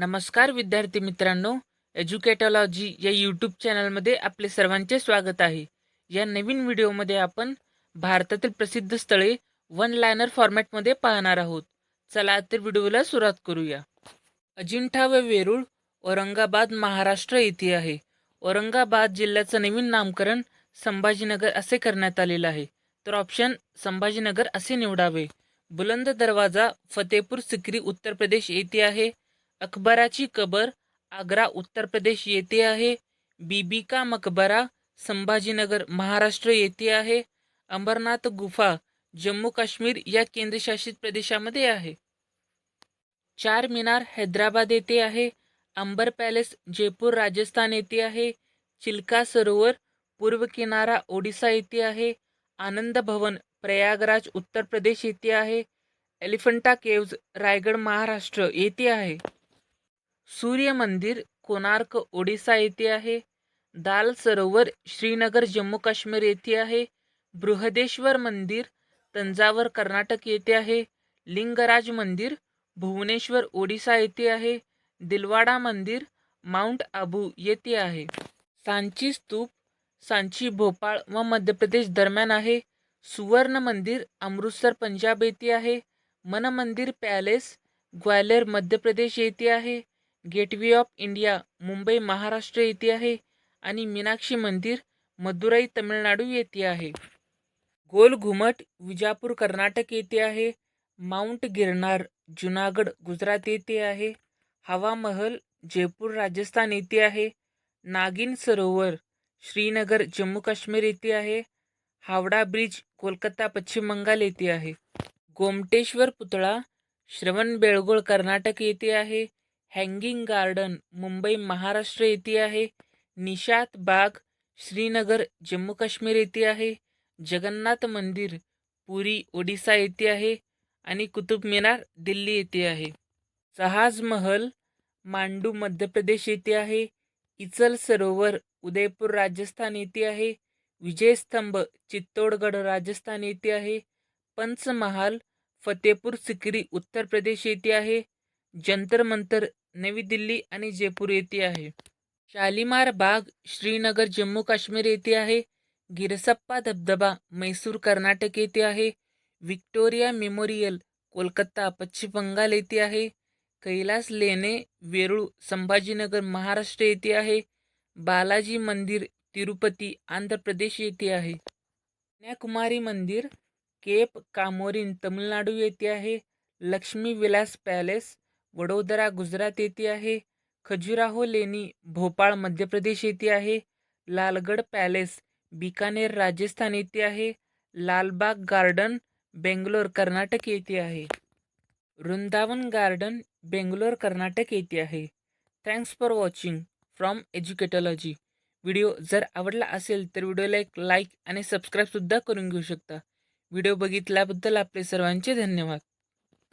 नमस्कार विद्यार्थी मित्रांनो एज्युकेटॉलॉजी या यूट्यूब चॅनलमध्ये आपले सर्वांचे स्वागत आहे. या नवीन व्हिडिओमध्ये आपण भारतातील प्रसिद्ध स्थळे वन लायनर फॉर्मॅटमध्ये पाहणार आहोत. चला तर व्हिडिओला सुरुवात करूया. अजिंठा व वेरूळ औरंगाबाद महाराष्ट्र येथे आहे. औरंगाबाद जिल्ह्याचं नवीन नामकरण संभाजीनगर असे करण्यात आलेलं आहे. तर ऑप्शन संभाजीनगर असे निवडावे. बुलंद दरवाजा फतेपूर सिक्री उत्तर प्रदेश येथे आहे. अकबराची कबर आग्रा उत्तर प्रदेश येथे आहे. बीबी का मकबरा संभाजीनगर महाराष्ट्र येथे आहे. अंबरनाथ गुफा जम्मू काश्मीर या केंद्रशासित प्रदेशामध्ये आहे. चार मिनार हैदराबाद येथे आहे. अंबर पॅलेस जयपूर राजस्थान येथे आहे. चिल्का सरोवर पूर्व किनारा ओडिसा येथे आहे. आनंद भवन प्रयागराज उत्तर प्रदेश येथे आहे. एलिफंटा केव्ज रायगड महाराष्ट्र येथे आहे. सूर्य मंदिर कोणार्क ओडिसा येथे आहे. दाल सरोवर श्रीनगर जम्मू काश्मीर येथे आहे. बृहदेश्वर मंदिर तंजावर कर्नाटक येथे आहे. लिंगराज मंदिर भुवनेश्वर ओडिसा येथे आहे. दिलवाडा मंदिर माउंट आबू येथे आहे. सांची स्तूप सांची भोपाळ व मध्य प्रदेश दरम्यान आहे. सुवर्ण मंदिर अमृतसर पंजाब येथे आहे. मन मंदिर पॅलेस ग्वालेर मध्य प्रदेश येथे आहे. Gateway of India Mumbai Maharashtra येथे आहे आणि मीनाक्षी मंदिर मदुराई तमिळनाडू येथे आहे. गोल घुमट विजापूर कर्नाटक येथे आहे. माउंट गिरनार जुनागड गुजरात येथे आहे. हवा महल जयपूर राजस्थान येथे आहे. नागिन सरोवर श्रीनगर जम्मू काश्मीर येथे आहे. हावडा ब्रिज कोलकाता पश्चिम बंगाल येथे आहे. गोमटेश्वर पुतळा श्रवणबेळगोळ कर्नाटक येथे आहे. हँगिंग गार्डन मुंबई महाराष्ट्र येथे आहे. निशात बाग श्रीनगर जम्मू काश्मीर येथे आहे. जगन्नाथ मंदिर पुरी ओडिसा येथे आहे. आणि कुतुब मिनार दिल्ली येथे आहे. जहाजमहल मांडू मध्य प्रदेश येथे आहे. इचल सरोवर उदयपूर राजस्थान येथे आहे. विजयस्तंभ चित्तोडगड राजस्थान येथे आहे. पंचमहाल फतेपूर सिक्री उत्तर प्रदेश येथे आहे. जंतर मंतर नवी दिल्ली आणि जयपूर येथे आहे. शालिमार बाग श्रीनगर जम्मू काश्मीर येथे आहे. गिरसप्पा धबधबा मैसूर कर्नाटक येथे आहे. विक्टोरिया मेमोरियल कोलकाता पश्चिम बंगाल येथे आहे. कैलास लेणे वेरूळ संभाजीनगर महाराष्ट्र येथे आहे. बालाजी मंदिर तिरुपती आंध्र प्रदेश येथे आहे. कन्याकुमारी मंदिर केप कामोरीन तमिळनाडू येथे आहे. लक्ष्मी विलास पॅलेस वडोदरा गुजरात येथे आहे. खजुराहो लेणी भोपाळ मध्य प्रदेश येथे आहे. लालगड पॅलेस बिकानेर राजस्थान येथे आहे. लालबाग गार्डन बेंगलोर कर्नाटक येथे आहे. वृंदावन गार्डन बेंगलोर कर्नाटक येथे आहे. Thanks for watching from Educatology video जर आवडला असेल तर व्हिडिओला एक लाईक आणि सबस्क्राईबसुद्धा करून घेऊ शकता. व्हिडिओ बघितल्याबद्दल आपले सर्वांचे धन्यवाद.